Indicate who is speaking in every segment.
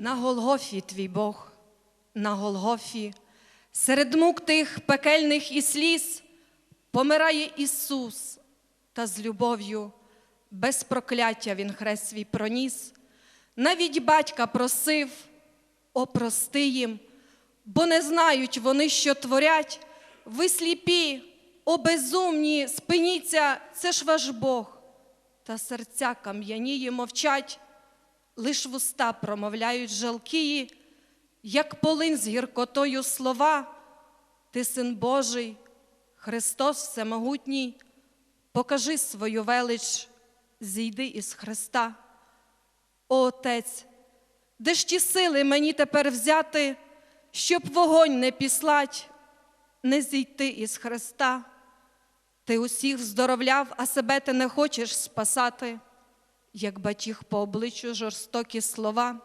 Speaker 1: На Голгофі твій Бог, на Голгофі, серед мук тих пекельних і сліз, помирає Ісус, та з любов'ю, без прокляття Він хрест свій проніс. Навіть батька просив, опрости їм, бо не знають вони, що творять. Ви сліпі, о безумні, спиніться, це ж ваш Бог. Та серця кам'яніє мовчать, лиш вуста промовляють жалкії, як полин з гіркотою слова. Ти син Божий, Христос Всемогутній, покажи свою велич, зійди із Христа. О Отець, де ж ті сили мені тепер взяти, щоб вогонь не післать, не зійти із Христа? Ти усіх здоровляв, а себе ти не хочеш спасати, як батіг по обличчю жорстокі слова.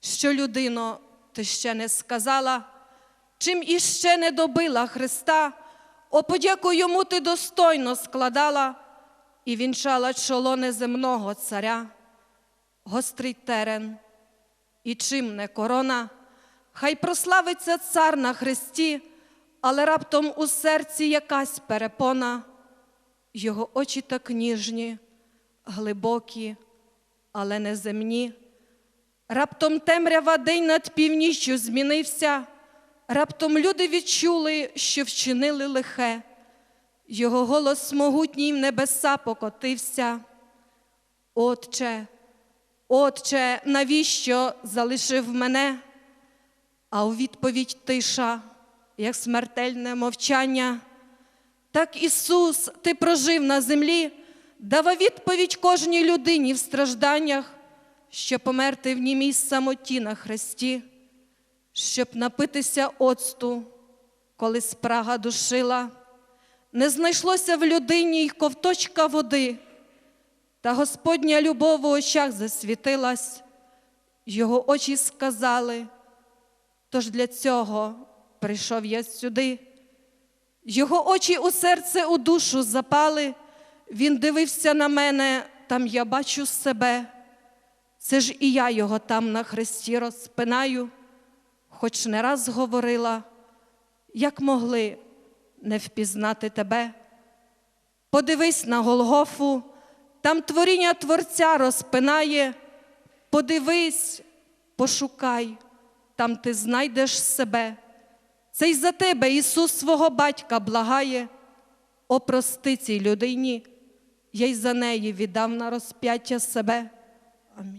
Speaker 1: Що, людино, ти ще не сказала, чим іще не добила Христа, о подяку йому ти достойно складала і вінчала чоло неземного царя, гострий терен, і чим не корона, хай прославиться цар на хресті, але раптом у серці якась перепона, його очі так ніжні, глибокі, але не земні. Раптом темрява день над північчю змінився, раптом люди відчули, що вчинили лихе, його голос могутній в небеса покотився. Отче, Отче, навіщо залишив мене? А у відповідь тиша, як смертельне мовчання. Так Ісус, Ти прожив на землі, давав відповідь кожній людині в стражданнях, щоб померти в німій самоті на хресті, щоб напитися оцту, коли спрага душила, не знайшлося в людині й ковточка води, та Господня любов у очах засвітилась, його очі сказали, тож для цього прийшов я сюди. Його очі у серце, у душу запали, він дивився на мене, там я бачу себе. Це ж і я його там на хресті розпинаю, хоч не раз говорила, як могли не впізнати тебе. Подивись на Голгофу, там творіння Творця розпинає. Подивись, пошукай, там ти знайдеш себе. Це й за тебе Ісус свого батька благає, опрости цій людині, я й за неї віддав на розп'яття себе. Амінь.